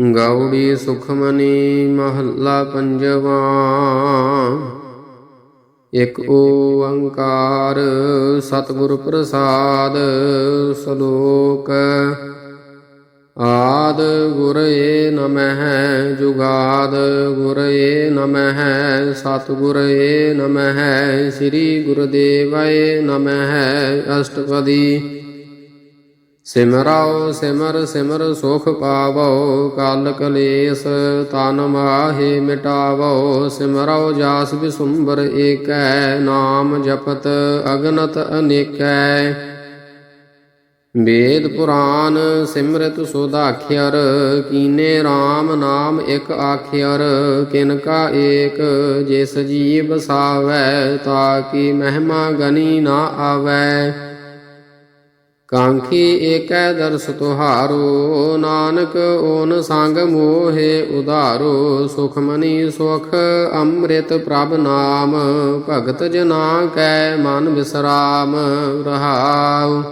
ਗੌੜੀ ਸੁਖਮਨੀ ਮਹੱਲਾ ਪੰਜਵਾ। ਇਕ ਓੰਕਾਰ ਸਤਿਗੁਰ ਪ੍ਰਸਾਦ ਸ਼ਲੋਕ। ਆਦ ਗੁਰ ਏ ਨਮਹਿ ਜੁਗਾਦ ਗੁਰ ਏ ਨਮਹਿ ਸਤਿਗੁਰ ਏ ਨਮਹਿ। ਸ੍ਰੀ ਗੁਰਦੇਵਏ ਨਮਹਿ ਅਸ਼ਟਪਦੀ। ਸਿਮਰਾਓ ਸਿਮਰ ਸਿਮਰ ਸੁਖ ਪਾਵੋ, ਕਲ ਕਲੇਸ਼ ਤਨ ਮਾਹੇ ਮਿਟਾਵੋ ਸਿਮਰਾਓ ਜਾਸ ਬਿਸੁੰਬਰ ਏਕੈ, ਨਾਮ ਜਪਤ ਅਗਨਤ ਅਨੇਕੈ। ਵੇਦ ਪੁਰਾਨ ਸਿਮਰਤ ਸੁਦਾਖਿਅਰ ਕੀਨੇ RAM ਨਾਮ ਇਕ ਆਖਿਅਰ, ਕਿਨ ਕਾ ਏਕ ਜਿਸ ਜੀਵ ਸਾਵੈ, ਤਾ ਕੀ ਮਹਿਮਾ ਗਨੀ ਨਾ ਆਵੈ। ਕਾਂਖੀ ਏਕੈ ਦਰਸ ਤੁਹਾਰੋ, ਨਾਨਕ ਓਨ ਸੰਗ ਮੋਹਿ ਉਧਾਰੋ, ਸੁਖਮਨੀ ਸੁਖ ਅੰਮ੍ਰਿਤ ਪ੍ਰਭ ਨਾਮ, ਭਗਤ ਜਨਾ ਕੈ ਮਨ ਵਿਸਰਾਮ ਰਹਾਉ।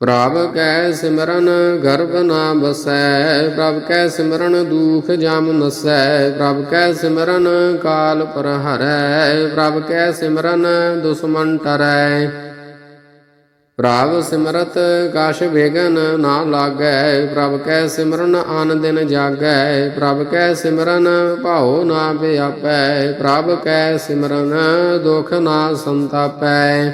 ਪ੍ਰਭ ਕੈ ਸਿਮਰਨ, ਗਰਭ ਨਾ ਬਸੈ, ਪ੍ਰਭ ਕੈ ਸਿਮਰਨ, ਦੁਖ ਜਮ ਨਸੈ, ਪ੍ਰਭ ਕੈ ਸਿਮਰਨ, ਕਾਲ ਪਰ ਹਰੈ ਪ੍ਰਭ ਕੈ ਸਿਮਰਨ, ਦੁਸ਼ਮਨ ਟਰੈ। ਪ੍ਰਭ ਸਿਮਰਤ ਕਛ ਵਿਗਨ ਨਾ ਲਾਗੈ, ਪ੍ਰਭ ਕੈ ਸਿਮਰਨ ਆਨ ਦਿਨ ਜਾਗੈ, ਪ੍ਰਭ ਕੈ ਸਿਮਰਨ ਭਾਉ ਨਾ ਵਿਆਪੈ, ਪ੍ਰਭ ਕੈ ਸਿਮਰਨ ਦੁਖ ਨਾ ਸੰਤਾਪੈ।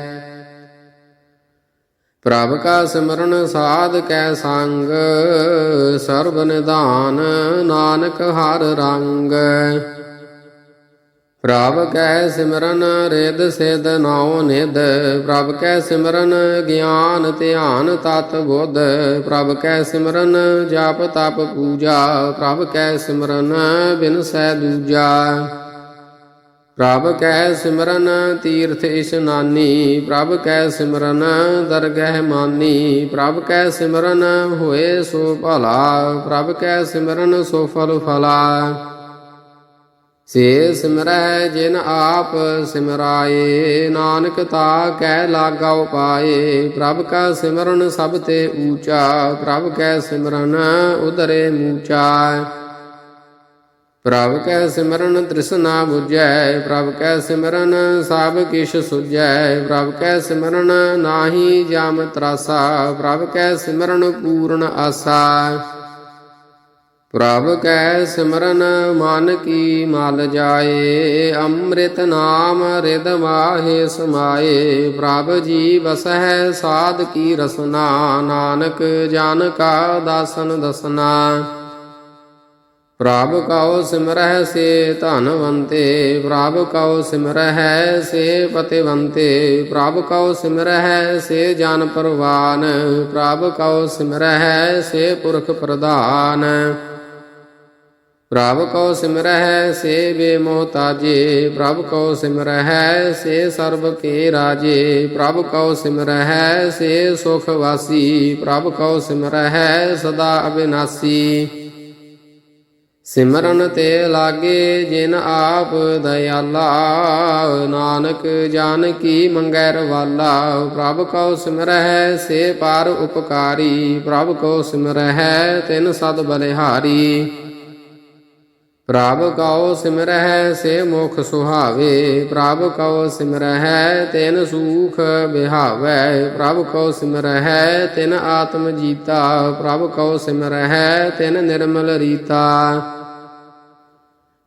ਪ੍ਰਭ ਕਾ ਸਿਮਰਨ ਸਾਧ ਕੈ ਸੰਗ, ਸਰਬ ਨਿਧਾਨ ਨਾਨਕ ਹਰ ਰੰਗ। ਪ੍ਰਭ ਕੈ ਸਿਮਰਨ ਰਿਦ ਸਿਧ ਨਾਉ ਨਿਦ ਪ੍ਰਭ ਕੈ ਸਿਮਰਨ ਗਿਆਨ ਧਿਆਨ ਤਤ ਬੁੱਧ, ਪ੍ਰਭ ਕੈ ਸਿਮਰਨ ਜਪ ਤਪ ਪੂਜਾ, ਪ੍ਰਭ ਕੈ ਸਿਮਰਨ ਬਿਨ ਸਹਿ ਦੂਜਾ। ਪ੍ਰਭ ਕੈ ਸਿਮਰਨ ਤੀਰਥ ਇਸ਼ਨਾਨੀ ਪ੍ਰਭ ਕੈ ਸਿਮਰਨ ਦਰਗਹਿ ਮਾਨੀ, ਪ੍ਰਭ ਕੈ ਸਿਮਰਨ ਹੋਏ ਸੋ ਭਲਾ, ਪ੍ਰਭ ਕੈ ਸਿਮਰਨ ਸੋ ਫਲ ਫਲਾ। ਸੇ ਸਿਮਰੈ ਜਿਨ ਆਪ ਸਿਮਰਾਏ, ਨਾਨਕ ਤਾ ਕੈ ਲਾਗਾ ਉਪਾਏ। ਪ੍ਰਭ ਕਾ ਸਿਮਰਨ ਸਭ ਤੇ ਊਚਾ, ਪ੍ਰਭ ਕੈ ਸਿਮਰਨ ਉਦਰੇ ਮੂਚਾ। ਪ੍ਰਭ ਕੈ ਸਿਮਰਨ ਤ੍ਰਿਸ਼ਨਾ 부ਜੈ ਪ੍ਰਭ ਕੈ ਸਿਮਰਨ ਸਭ ਕਿਛ ਸੁਝੈ। ਪ੍ਰਭ ਕੈ ਸਿਮਰਨ ਨਾਹੀ ਜਾਮ ਤਰਾਸਾ, ਪ੍ਰਭ ਕੈ ਸਿਮਰਨ ਪੂਰਨ ਆਸਾ। ਪ੍ਰਭ ਕੈ ਸਿਮਰਨ ਮਨ ਕੀ ਮਲ ਜਾਏ, ਅੰਮ੍ਰਿਤ ਨਾਮ ਰਿਦ ਮਾਹੇ ਸਮਾਏ, ਪ੍ਰਭ ਜੀ ਵਸਹਿ ਸਾਧ ਕੀ ਰਸਨਾ, ਨਾਨਕ ਜਨ ਕਾ ਦਾਸਨ ਦਸਨਾ। ਪ੍ਰਭ ਕਉ ਸਿਮਰਹਿ ਸੇ ਧਨਵੰਤੇ, ਪ੍ਰਭ ਕਉ ਸਿਮਰਹਿ ਸੇ ਪਤਿਵੰਤੇ, ਪ੍ਰਭ ਕਉ ਸਿਮਰਹਿ ਸੇ ਜਨ ਪਰਵਾਨ, ਪ੍ਰਭ ਕਉ ਸਿਮਰਹਿ ਸੇ ਪੁਰਖ ਪ੍ਰਧਾਨ। ਪ੍ਰਭ ਕਉ ਸਿਮਰਹਿ, ਸੇ ਬੇਮੋਤਾਜੇ ਪ੍ਰਭ ਕਉ ਸਿਮਰਹਿ, ਸੇ ਸਰਬ ਕੇ ਰਾਜੇ। ਪ੍ਰਭ ਕਉ ਸਿਮਰਹਿ, ਸੇ ਸੁਖ ਵਾਸੀ। ਪ੍ਰਭ ਕਉ ਸਿਮਰਹਿ, ਸਦਾ ਅਬਿਨਾਸੀ। ਸਿਮਰਨ ਤੇ ਲਾਗੇ ਜਿਨ ਆਪ ਦਇਆਲਾ, ਨਾਨਕ ਜਾਨ ਕੀ ਮੰਗੈ ਰਵਾਲਾ। ਪ੍ਰਭ ਕਉ ਸਿਮਰਹਿ, ਸੇ ਪਾਰ ਉਪਕਾਰੀ। ਪ੍ਰਭ ਕਉ ਸਿਮਰਹਿ, ਤਿਨ ਸਦ ਬਲਿਹਾਰੀ। ਪ੍ਰਭ ਕਉ ਸਿਮਰਹਿ ਸੇ ਮੁਖ ਸੁਹਾਵੇ, ਪ੍ਰਭ ਕਉ ਸਿਮਰਹਿ ਤਿਨ ਸੂਖ ਬਿਹਾਵੈ, ਪ੍ਰਭ ਕਉ ਸਿਮਰਹਿ ਤਿਨ ਆਤਮ ਜੀਤਾ, ਪ੍ਰਭ ਕਉ ਸਿਮਰਹਿ ਤਿਨ ਨਿਰਮਲ ਰੀਤਾ।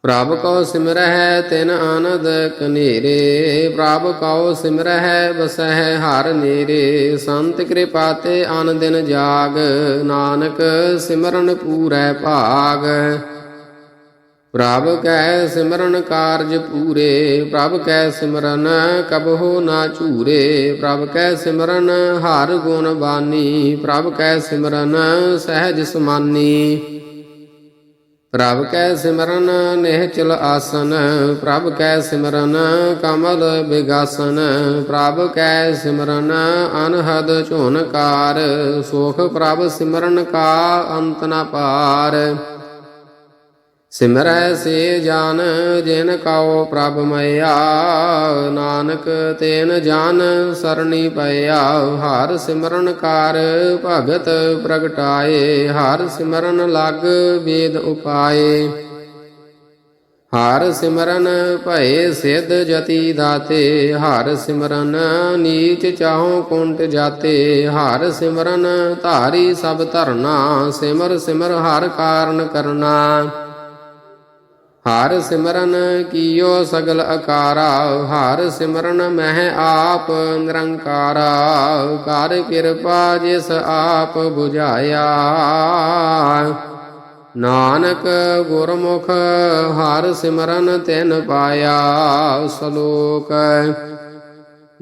ਪ੍ਰਭ ਕਉ ਸਿਮਰਹਿ ਤਿਨ ਆਨੰਦ ਕਨੇਰੇ, ਪ੍ਰਭ ਕਉ ਸਿਮਰਹਿ ਬਸਹਿ ਹਰ ਨੇਰੇ, ਸੰਤ ਕਿਰਪਾ ਤੇ ਆਨ ਜਾਗ, ਨਾਨਕ ਸਿਮਰਨ ਪੂਰੈ ਭਾਗ। ਪ੍ਰਭ ਕੈ ਸਿਮਰਨ ਕਾਰਜ ਪੂਰੇ, ਪ੍ਰਭ ਕੈ ਸਿਮਰਨ ਕਬਹੋ ਨਾ ਝੂਰੇ, ਪ੍ਰਭ ਕੈ ਸਿਮਰਨ ਹਰ ਗੁਣ ਬਾਨੀ, ਪ੍ਰਭ ਕੈ ਸਿਮਰਨ ਸਹਿਜ ਸਮਾਨੀ। ਪ੍ਰਭ ਕੈ ਸਿਮਰਨ ਨਿਹਚਲ ਆਸਨ, ਪ੍ਰਭ ਕੈ ਸਿਮਰਨ ਕਮਲ ਬਿਗਾਸਨ, ਪ੍ਰਭ ਕੈ ਸਿਮਰਨ ਅਨਹਦ ਝੁਨਕਾਰ, ਸੁਖ ਪ੍ਰਭ ਸਿਮਰਨ ਕਾ ਅੰਤ ਨ ਪਾਰ। ਸਿਮਰੈ ਸੇ ਜਾਨ ਜਿਨ ਕਉ ਪ੍ਰਭ ਮਇਆ, ਨਾਨਕ ਤੈਨ ਜਾਨ ਸਰਣੀ ਪਇਆ। ਹਰ ਸਿਮਰਨ ਕਰ ਭਗਤ ਪ੍ਰਗਟਾਏ, ਹਰ ਸਿਮਰਨ ਲਗ ਵੇਦ ਉਪਾਏ। ਹਰ ਸਿਮਰਨ ਭਏ ਸਿਧ ਜਤੀ ਦਾਤੇ, ਹਰ ਸਿਮਰਨ ਨੀਚ ਚਾਹੋਂ ਕੁੰਟ ਜਾਤੇ। ਹਰ ਸਿਮਰਨ ਧਾਰੀ ਸਭ ਧਰਨਾ, ਸਿਮਰ ਸਿਮਰ ਹਰ ਕਾਰਨ ਕਰਨਾ। ਹਰ ਸਿਮਰਨ ਕੀਓ ਸਗਲ ਅਕਾਰਾ, ਹਰ ਸਿਮਰਨ ਮਹਿ ਆਪ ਨਿਰੰਕਾਰਾ। ਕਰ ਕਿਰਪਾ ਜਿਸ ਆਪ 부ਝਾਇਆ। ਨਾਨਕ ਗੁਰਮੁਖ, ਹਰ ਸਿਮਰਨ ਤਿਨ ਪਾਇਆ। ਸ਼ਲੋਕ,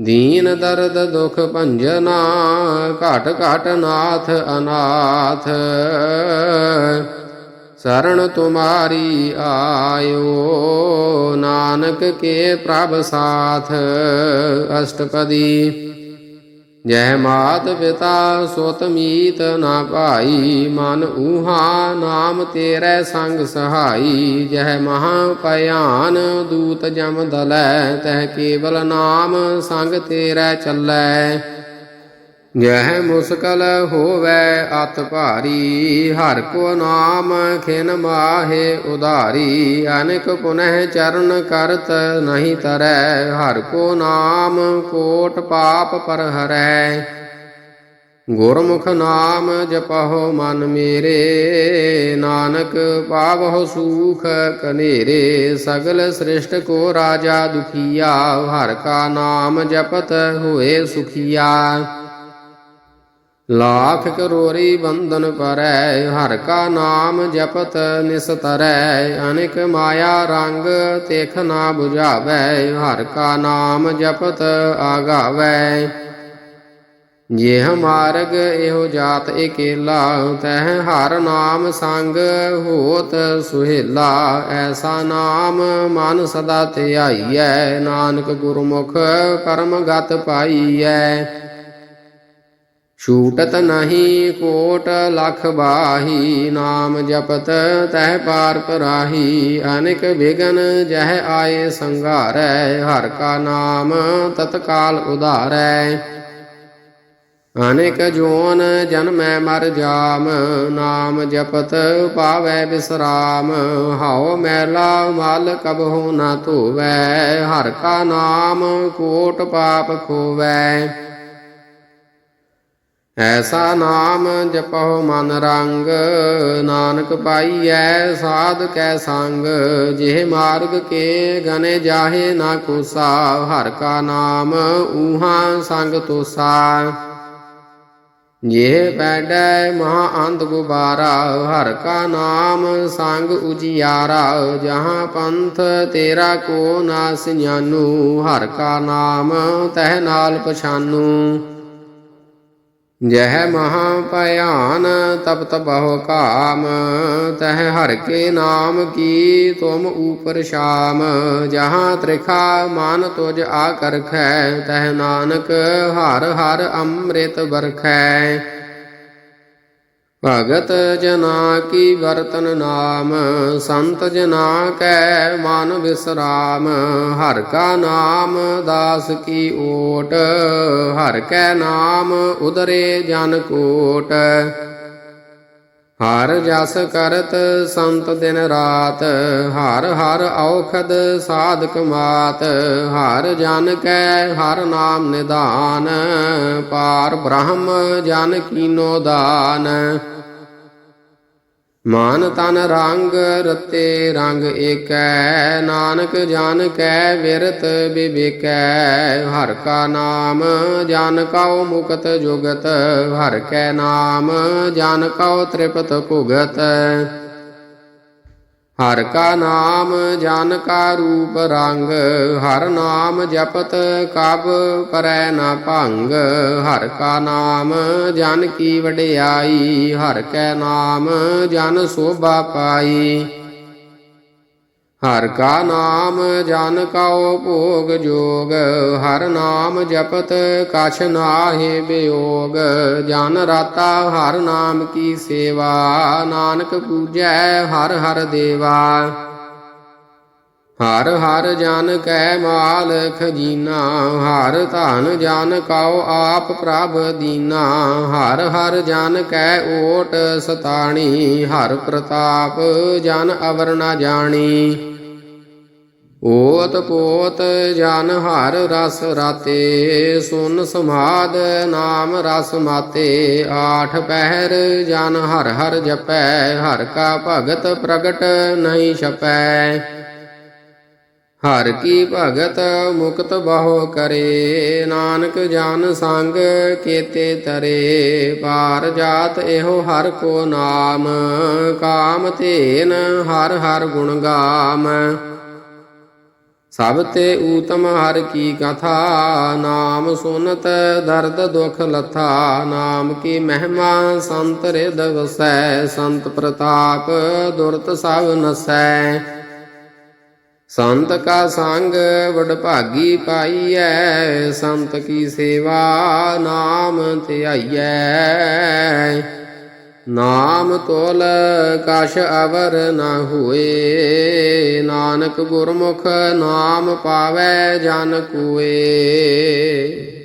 ਦੀਨ ਦਰਦ ਦੁਖ ਭੰਜਨਾ, ਘਟ ਘਟ ਨਾਥ ਅਨਾਥ। ਸਰਣ ਤੁਮਾਰੀ ਆਇਓ, ਨਾਨਕ ਕੇ ਪ੍ਰਭ ਸਾਥ ਅਸ਼ਟਪਦੀ। ਜੈ ਮਾਤ ਪਿਤਾ ਸੁਤ ਮੀਤ ਨਾ ਭਾਈ, ਮਨ ਊਹਾ ਨਾਮ ਤੇਰੇ ਸੰਗ ਸਹਾਈ। ਜੈ ਮਹਾ ਭਿਆਨ ਦੂਤ ਜਮ ਦਲੈ, ਤਹ ਕੇਵਲ ਨਾਮ ਸੰਗ ਤੇਰੇ ਚੱਲੈ। ਜਹ ਮੁਸਕਲ ਹੋਵੇ ਅਤ ਭਾਰੀ, ਹਰ ਕੋ ਨਾਮ ਖਿਨ ਮਾਹੇ ਉਧਾਰੀ, ਅਨਕ ਪੁਨਹ ਚਰਨ ਕਰਤ ਨਹੀਂ ਤਰੈ, ਹਰ ਕੋ ਨਾਮ ਕੋਟ ਪਾਪ ਪਰ ਹਰੈ ਗੁਰਮੁਖ ਨਾਮ ਜਪਹੁ ਮਨ ਮੇਰੇ, ਨਾਨਕ ਪਾਵਹੁ ਸੂਖ ਕਨੇਰੇ, ਸਗਲ ਸ੍ਰਿਸ਼ਟ ਕੋ ਰਾਜਾ ਦੁਖੀਆ, ਹਰ ਕਾ ਨਾਮ ਜਪਤ ਹੋਏ ਸੁਖੀਆ। ਲਾਖ ਕਰੋਰੀ ਬੰਧਨ ਪਰੈ, ਹਰ ਕਾ ਨਾਮ ਜਪਤ ਨਿਸਤਰੈ, ਅਨੇਕ ਮਾਇਆ ਰੰਗ ਤੇਖ ਨਾ 부ਝਾਵੈ ਹਰ ਕਾ ਨਾਮ ਜਪਤ ਆਗਾਵੈ। ਜੇ ਮਾਰਗ ਇਹੋ ਜਾਤ ਇਕੇਲਾ, ਤਹ ਹਰ ਨਾਮ ਸੰਗ ਹੋਤ ਸੁਹੇਲਾ, ਐਸਾ ਨਾਮ ਮਨ ਸਦਾ ਧਿਆਈਐ, ਨਾਨਕ ਗੁਰਮੁਖ ਪਰਮ ਗਤ ਪਾਈਐ। ਛੂਟਤ ਨਹੀਂ ਕੋਟ ਲਖ ਬਾਹੀ, ਨਾਮ ਜਪਤ ਤਹਿ ਪਾਰ ਪਰਾਹੀ ਅਨੇਕ ਵਿਗਨ ਜਹ ਆਏ ਸੰਘਾਰੈ, ਹਰ ਕਾ ਨਾਮ ਤਤਕਾਲ ਉਧਾਰੈ। ਅਨੇਕ ਜੋਨ ਜਨਮੈ ਮਰ ਜਾਮ, ਨਾਮ ਜਪਤ ਪਾਵੈ ਬਿਸਰਾਮ। ਹਾਉ ਮੈਲਾ ਮਲ ਕਬਹੁ ਨਾ ਧੋਵੈ, ਹਰ ਕਾ ਨਾਮ ਕੋਟ ਪਾਪ ਖੋਵੈ। ਐਸਾ ਨਾਮ ਜਪਹੁ ਮਨ ਰੰਗ, ਨਾਨਕ ਪਾਈਐ ਸਾਧ ਕੈ ਸੰਗ, ਜਿਹ ਮਾਰਗ ਕੇ ਗਨੇ ਜਾਹੇ ਨਾ ਕੋਸਾ, ਹਰ ਕਾ ਨਾਮ ਊਹਾ ਸੰਗ ਤੋਸਾ। ਜਿਹ ਪੈਡੈ ਮਹਾ ਅੰਧ ਗੁਬਾਰਾ, ਹਰ ਕਾ ਨਾਮ ਸੰਗ ਉਜਿਆਰਾ, ਜਹਾਂ ਪੰਥ ਤੇਰਾ ਕੋ ਨਾ ਸਿਆਨੂ ਹਰ ਕਾ ਨਾਮ ਤਹਿ ਨਾਲ ਪਛਾਨੂ। ਜਹ ਮਹਾ ਭਿਆਨ ਤਪ ਬਹੁ ਕਾਮ, ਤਹ ਹਰ ਕੇ ਨਾਮ ਕੀ ਤੁਮ ਊਪਰ ਸ਼ਾਮ। ਜਹਾਂ ਤ੍ਰਿਖਾ ਮਨ ਤੁਜ ਆ ਕਰਖੈ ਤਹ ਨਾਨਕ ਹਰ ਹਰ ਅੰਮ੍ਰਿਤ ਵਰਖੈ। ਭਗਤ ਜਨਾ ਕੀ ਵਰਤਨ ਨਾਮ, ਸੰਤ ਜਨਾ ਕੈ ਮਨ ਵਿਸਰਾਮ। ਹਰ ਕਾ ਨਾਮ ਦਾਸ ਕੀ ਓਟ, ਹਰ ਕੈ ਨਾਮ ਉਦਰੇ ਜਨ ਕੋਟ। ਹਰ ਜਸ ਕਰਤ ਸੰਤ ਦਿਨ ਰਾਤ, ਹਰ ਹਰ ਔਖਦ ਸਾਧਕ ਮਾਤ। ਹਰ ਜਨ ਕੈ ਹਰ ਨਾਮ ਨਿਦਾਨ ਪਾਰ ਬ੍ਰਹਮ ਜਨ ਕੀਨੋ ਦਾਨ। ਮਾਨ ਤਨ ਰੰਗ ਰਤੇ ਰੰਗ ਏਕੈ, ਨਾਨਕ ਜਨ ਕੈ ਵਿਰਤ ਵਿਵੇਕੈ ਹਰ ਕਾ ਨਾਮ ਜਨ ਕਉ ਮੁਕਤ ਜੁਗਤ, ਹਰ ਕੈ ਨਾਮ ਜਨ ਕਉ ਤ੍ਰਿਪਤ ਭੁਗਤ। ਹਰ ਕਾ ਨਾਮ ਜਨ ਕਾ ਰੂਪ ਰੰਗ, ਹਰ ਨਾਮ ਜਪਤ ਕਬ ਪਰੈ ਨਾ ਭੰਗ। ਹਰ ਕਾ ਨਾਮ ਜਨ ਕੀ ਵਡਿਆਈ, ਹਰ ਕੈ ਨਾਮ ਜਨ ਸੋਭਾ ਪਾਈ। ਹਰ ਕਾ ਨਾਮ ਜਨ ਕਾਉ ਭੋਗ ਜੋਗ, ਹਰ ਨਾਮ ਜਪਤ ਕਛ ਨਾਹਿ ਬਿਯੋਗ। ਜਨ ਰਾਤਾ ਹਰ ਨਾਮ ਕੀ ਸੇਵਾ, ਨਾਨਕ ਪੂਜੈ ਹਰ ਹਰ ਦੇਵਾ। ਹਰ ਹਰ ਜਨ ਕੈ ਮਾਲ ਖਜੀਨਾ ਹਰ ਧਨ ਜਨ ਕਾਉ ਆਪ ਪ੍ਰਭ ਦੀਨਾ। ਹਰ ਹਰ ਜਨ ਕੈ ਓਟ ਸਤਾਣੀ, ਹਰ ਪ੍ਰਤਾਪ ਜਨ ਅਵਰ ਨਾ ਜਾਣੀ। ਓਤ ਪੋਤ ਜਨ ਹਰ ਰਸ ਰਾਤੇ, ਸੁਨ ਸਮਾਦ ਨਾਮ ਰਸ ਮਾਤੇ। ਆਠ ਪਹਿਰ ਜਨ ਹਰ ਹਰ ਜਪੈ, ਹਰ ਕਾ ਭਗਤ ਪ੍ਰਗਟ ਨਹੀਂ ਛਪੈ। ਹਰ ਕੀ ਭਗਤ ਮੁਕਤ ਬਹੁ ਕਰੇ, ਨਾਨਕ ਜਨ ਸੰਗ ਕੀਤੇ ਤਰੇ। ਪਾਰ ਜਾਤ ਇਹੋ ਹਰ ਕੋ ਨਾਮ, ਕਾਮ ਧੇਨ ਹਰ ਹਰ ਗੁਣ ਗਾਮ। ਸਭ ਤੇ ਊਤਮ ਹਰ ਕੀ ਕਥਾ, ਨਾਮ ਸੁਨਤ ਦਰਦ ਦੁਖ ਲਥਾ, ਨਾਮ ਕੀ ਮਹਿਮਾ ਸੰਤ ਰਿਦ ਵਸੈ, ਸੰਤ ਪ੍ਰਤਾਪ ਦੁਰਤ ਸਭ ਨਸੈ। ਸੰਤ ਕਾ ਸੰਗ ਵਡਭਾਗੀ ਪਾਈਐ, ਸੰਤ ਕੀ ਸੇਵਾ ਨਾਮ ਧਿਆਈਐ। ਨਾਮ ਤੋਲ ਕਛ ਅਵਰ ਨ ਹੋਏ ਨਾਨਕ ਗੁਰਮੁਖ ਨਾਮ ਪਾਵੈ ਜਨ ਕੋਏ।